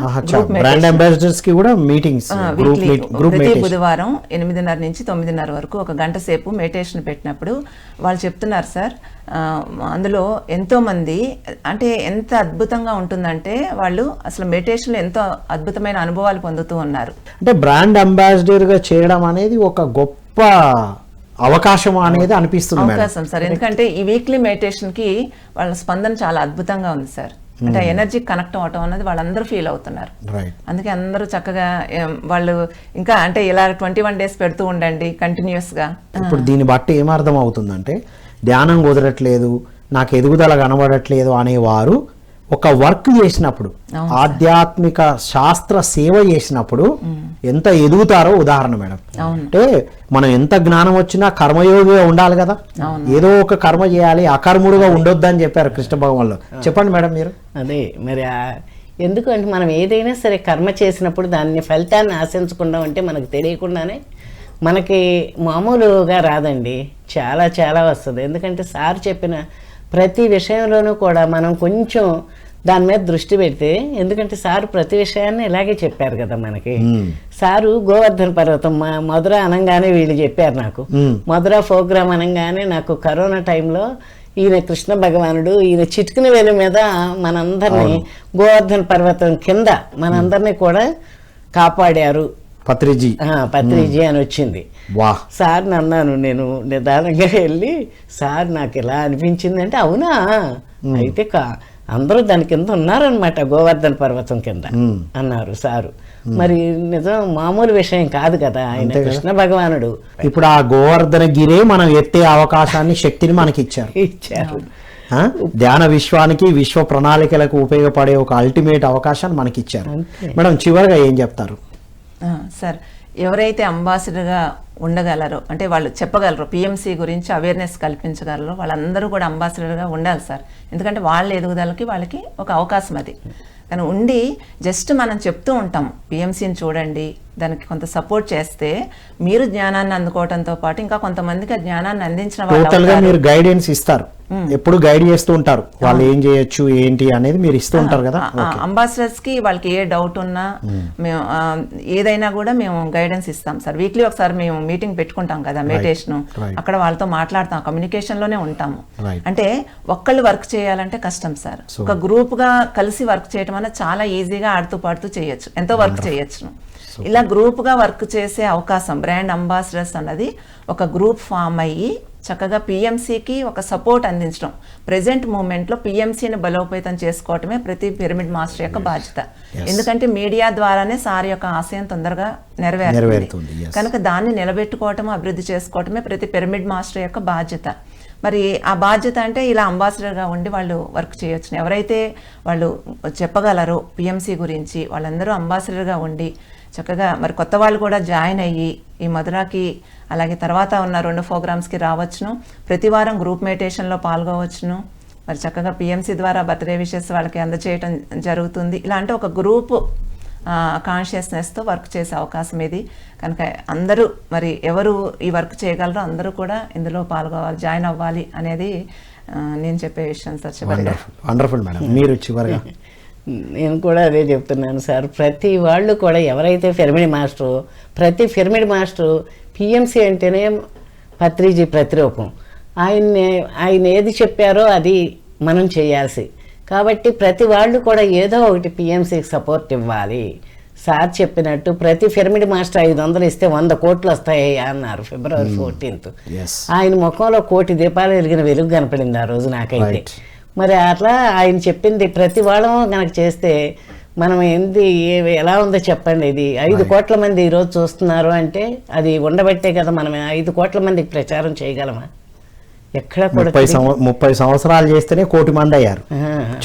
బ్రాండ్ అంబాసిడర్స్కి కూడా మీటింగ్స్ ప్రతి బుధవారం ఎనిమిదిన్నర నుంచి తొమ్మిదిన్నర వరకు ఒక గంట సేపు మెడిటేషన్ పెట్టినప్పుడు వాళ్ళు చెప్తున్నారు సార్ అందులో ఎంతో మంది అంటే ఎంత అద్భుతంగా ఉంటుందంటే వాళ్ళు అసలు మెడిటేషన్లో ఎంతో అద్భుతమైన అనుభవాలు పొందుతూ ఉన్నారు. అంటే బ్రాండ్ అంబాసిడర్గా చేయడం అనేది ఒక గొప్ప అవకాశం అనేది అనిపిస్తుంది అవకాశం సార్. ఎందుకంటే ఈ వీక్లీ మెడిటేషన్కి వాళ్ళ స్పందన చాలా అద్భుతంగా ఉంది సార్. అంటే ఎనర్జీ కనెక్ట్ అవటం అన్నది వాళ్ళందరూ ఫీల్ అవుతున్నారు. అందుకే అందరూ చక్కగా వాళ్ళు ఇంకా అంటే ఇలా ట్వంటీ వన్ డేస్ పెడుతూ ఉండండి కంటిన్యూస్గా ఇప్పుడు దీన్ని బట్టి ఏమర్థం అవుతుందంటే ధ్యానం కుదరట్లేదు నాకు ఎదుగుదల కనబడట్లేదు అనేవారు ఒక వర్క్ చేసినప్పుడు ఆధ్యాత్మిక శాస్త్ర సేవ చేసినప్పుడు ఎంత ఎదుగుతారో ఉదాహరణ మేడం. అంటే మనం ఎంత జ్ఞానం వచ్చినా కర్మయోగిగా ఉండాలి కదా. ఏదో ఒక కర్మ చేయాలి అకర్ముడుగా ఉండొద్దు అని చెప్పారు కృష్ణ భగవాన్లో. చెప్పండి మేడం మీరు. అదే మరి ఎందుకంటే మనం ఏదైనా సరే కర్మ చేసినప్పుడు దాన్ని ఫలితాన్ని ఆశించకుండా ఉంటే మనకు తెలియకుండానే మనకి మామూలుగా రాదండి. చాలా చాలా వస్తుంది. ఎందుకంటే సార్ చెప్పిన ప్రతి విషయంలోనూ కూడా మనం కొంచెం దాని మీద దృష్టి పెడితే ఎందుకంటే సార్ ప్రతి విషయాన్ని ఇలాగే చెప్పారు కదా మనకి. సారు గోవర్ధన పర్వతం మా మధుర అనగానే వీళ్ళు చెప్పారు నాకు. మధుర ప్రోగ్రామ్ అనగానే నాకు కరోనా టైంలో ఈయన కృష్ణ భగవానుడు ఈయన చిటికిన వేలు మీద మనందరినీ గోవర్ధన పర్వతం కింద మనందరినీ కూడా కాపాడారు. పత్రిజీ. ఆ, పత్రిజీ అని వచ్చింది వా. సార్ అన్నాను నేను నిదానంగా వెళ్ళి సార్ నాకు ఇలా అనిపించింది అంటే అవునా అయితే కా అందరూ దాని కింద ఉన్నారనమాట గోవర్ధన పర్వతం కింద. అన్నారు సారు. మరి నిజం మామూలు విషయం కాదు కదా ఆయన కృష్ణ భగవానుడు. ఇప్పుడు ఆ గోవర్ధన గిరే మనం ఎత్తే అవకాశాన్ని శక్తిని మనకి ఇచ్చారు. ఇచ్చారు ఆ? ధ్యాన విశ్వానికి విశ్వ ప్రణాళికలకు ఉపయోగపడే ఒక అల్టిమేట్ అవకాశాన్ని మనకి ఇచ్చారు. మేడం చివరిగా ఏం చెప్తారు? సార్ ఎవరైతే అంబాసిడర్గా ఉండగలరో అంటే వాళ్ళు చెప్పగలరు పిఎంసీ గురించి అవేర్నెస్ కల్పించగలరో వాళ్ళందరూ కూడా అంబాసిడర్గా ఉండాలి సార్. ఎందుకంటే వాళ్ళ ఎదుగుదలకి వాళ్ళకి ఒక అవకాశం అది. కానీ ఉండి జస్ట్ మనం చెప్తూ ఉంటాం పిఎంసీని చూడండి దానికి కొంత సపోర్ట్ చేస్తే మీరు జ్ఞానాన్ని అందుకోవడంతో పాటు ఇంకా కొంతమందికి ఆ జ్ఞానాన్ని అందించిన వాళ్ళు. మీరు గైడెన్స్ ఇస్తారు. ఎప్పుడు గైడ్ చేస్తూ ఉంటారు. వాళ్ళు ఏం చేయొచ్చు ఏంటి అనేది మీరు ఇస్తూ ఉంటారు కదా? అంబాసిడర్స్కి వాళ్ళకి ఏ డౌట్ ఉన్నా మేము ఏదైనా కూడా మేము గైడెన్స్ ఇస్తాం సార్. వీక్లీ ఒకసారి మేము మీటింగ్ పెట్టుకుంటాం కదా మెడిటేషన్. అక్కడ వాళ్ళతో మాట్లాడతాం కమ్యూనికేషన్లోనే ఉంటాము. అంటే ఒక్కళ్ళు వర్క్ చేయాలంటే కష్టం సార్. ఒక గ్రూప్గా కలిసి వర్క్ చేయడం అనేది చాలా ఈజీగా ఆడుతూ పాడుతూ చేయొచ్చు. ఎంతో వర్క్ చేయొచ్చు ఇలా గ్రూప్గా వర్క్ చేసే అవకాశం బ్రాండ్ అంబాసిడర్స్ అన్నది ఒక గ్రూప్ ఫామ్ అయ్యి చక్కగా పిఎంసికి ఒక సపోర్ట్ అందించడం. ప్రెసెంట్ మూమెంట్లో పిఎంసిని బలోపేతం చేసుకోవటమే ప్రతి పిరమిడ్ మాస్టర్ యొక్క బాధ్యత. ఎందుకంటే మీడియా ద్వారానే సార్ యొక్క ఆశయం తొందరగా నెరవేరుతుంది. కనుక దాన్ని నిలబెట్టుకోవటం అభివృద్ధి చేసుకోవటమే ప్రతి పిరమిడ్ మాస్టర్ యొక్క బాధ్యత. మరి ఆ బాధ్యత అంటే ఇలా అంబాసిడర్గా ఉండి వాళ్ళు వర్క్ చేయొచ్చు ఎవరైతే వాళ్ళు చెప్పగలరో పిఎంసి గురించి వాళ్ళందరూ అంబాసిడర్గా ఉండి చక్కగా మరి కొత్త వాళ్ళు కూడా జాయిన్ అయ్యి ఈ మధురాకి అలాగే తర్వాత ఉన్న రెండు ప్రోగ్రామ్స్కి రావచ్చును. ప్రతి వారం గ్రూప్ మెడిటేషన్లో పాల్గొవచ్చును. మరి చక్కగా పిఎంసి ద్వారా బర్త్డే విషెస్ వాళ్ళకి అందజేయటం జరుగుతుంది. ఇలా అంటే ఒక గ్రూపు కాన్షియస్నెస్తో వర్క్ చేసే అవకాశం ఇది. కనుక అందరూ మరి ఎవరు ఈ వర్క్ చేయగలరో అందరూ కూడా ఇందులో పాల్గొవాలి జాయిన్ అవ్వాలి అనేది నేను చెప్పే విషయం సార్ చివరిగా వండర్ఫుల్ వండర్ఫుల్ మేడం మీరు చివరిగా. నేను కూడా అదే చెప్తున్నాను సార్. ప్రతి వాళ్ళు కూడా ఎవరైతే పిరమిడ్ మాస్టరు ప్రతి పిరమిడ్ మాస్టరు పిఎంసి అంటేనే పత్రిజీ ప్రతిరూపం. ఆయన్ని ఆయన ఏది చెప్పారో అది మనం చేయాల్సి. కాబట్టి ప్రతి వాళ్ళు కూడా ఏదో ఒకటి పిఎంసికి సపోర్ట్ ఇవ్వాలి. సార్ చెప్పినట్టు ప్రతి పిరమిడ్ మాస్టర్ ఐదు వందలు ఇస్తే వంద కోట్లు వస్తాయి అన్నారు ఫిబ్రవరి ఫోర్టీన్త్. ఎస్ ఆయన ముఖంలో కోటి దీపాలు వెలిగిన వెలుగు కనపడింది ఆ రోజు నాకైతే. మరి అట్లా ఆయన చెప్పింది ప్రతి వాళ్ళం కనుక చేస్తే మనం ఏంది ఎలా ఉందో చెప్పండి ఇది. ఐదు కోట్ల మంది ఈరోజు చూస్తున్నారు అంటే అది ఉండబట్టే కదా మనం ఐదు కోట్ల మందికి ప్రచారం చేయగలమా? ఎక్కడ కూడా ముప్పై ముప్పై సంవత్సరాలు చేస్తేనే కోటి మంది అయ్యారు.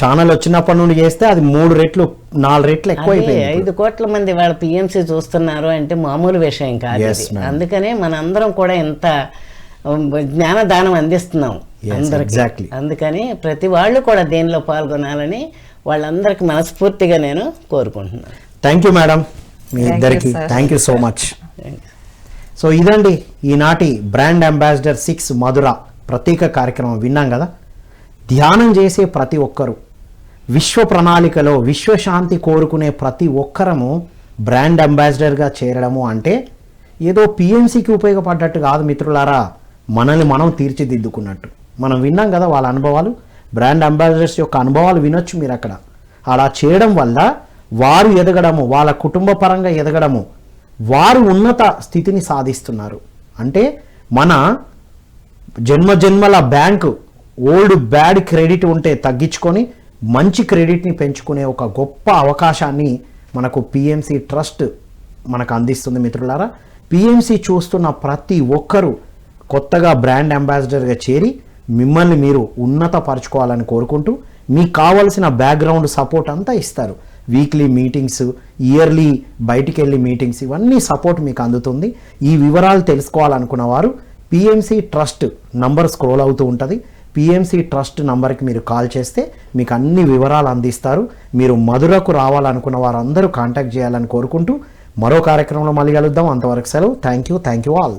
ఛానల్ వచ్చినప్పటి నుండి చేస్తే అది మూడు రెట్లు నాలుగు రెట్లు ఎక్కువ ఐదు కోట్ల మంది వాళ్ళ పిఎంసి చూస్తున్నారు అంటే మామూలు విషయం కాదు. అందుకనే మనందరం కూడా ఎంత ఉమ్, జ్ఞానదానం అందిస్తున్నాం. అందరికి. అందుకని ప్రతి వాళ్ళు కూడా దేనిలో పాల్గొనాలని వాళ్ళందరికి మనస్ఫూర్తిగా నేను కోరుకుంటున్నాను. థ్యాంక్ యూ మేడం మీ ఇద్దరికి. Thank you so much so ఇదండి ఈనాటి బ్రాండ్ అంబాసిడర్ సిక్స్ మధుర ప్రత్యేక కార్యక్రమం. విన్నాం కదా? ధ్యానం చేసే ప్రతి ఒక్కరు విశ్వ ప్రణాళికలో విశ్వశాంతి కోరుకునే ప్రతి ఒక్కరము బ్రాండ్ అంబాసిడర్గా చేరడము అంటే ఏదో పిఎంసికి ఉపయోగపడ్డట్టు కాదు మిత్రులారా. మనల్ని మనం తీర్చిదిద్దుకున్నట్టు. మనం విన్నాం కదా వాళ్ళ అనుభవాలు. బ్రాండ్ అంబాసిడర్స్ యొక్క అనుభవాలు వినొచ్చు మీరు అక్కడ. అలా చేయడం వల్ల వారు ఎదగడము వాళ్ళ కుటుంబ పరంగా ఎదగడము వారు ఉన్నత స్థితిని సాధిస్తున్నారు. అంటే మన జన్మ జన్మల బ్యాంకు ఓల్డ్ బ్యాడ్ క్రెడిట్ ఉంటే తగ్గించుకొని మంచి క్రెడిట్ని పెంచుకునే ఒక గొప్ప అవకాశాన్ని మనకు పిఎంసి ట్రస్ట్ మనకు అందిస్తుంది మిత్రులారా. పిఎంసి చూస్తున్న ప్రతి ఒక్కరూ కొత్తగా బ్రాండ్ అంబాసిడర్గా చేరి మిమ్మల్ని మీరు ఉన్నతపరచుకోవాలని కోరుకుంటూ మీకు కావలసిన బ్యాక్గ్రౌండ్ సపోర్ట్ అంతా ఇస్తారు. వీక్లీ మీటింగ్స్ ఇయర్లీ బయటికి వెళ్ళి మీటింగ్స్ ఇవన్నీ సపోర్ట్ మీకు అందుతుంది. ఈ వివరాలు తెలుసుకోవాలనుకున్న వారు పిఎంసి ట్రస్ట్ నంబర్ స్క్రోల్ అవుతూ ఉంటుంది. పిఎంసి ట్రస్ట్ నంబర్కి మీరు కాల్ చేస్తే మీకు అన్ని వివరాలు అందిస్తారు. మీరు మధురకు రావాలనుకున్న వారందరూ కాంటాక్ట్ చేయాలని కోరుకుంటూ మరో కార్యక్రమంలో మళ్ళీ కలుద్దాం. అంతవరకు సెలవు. Thank you thank you all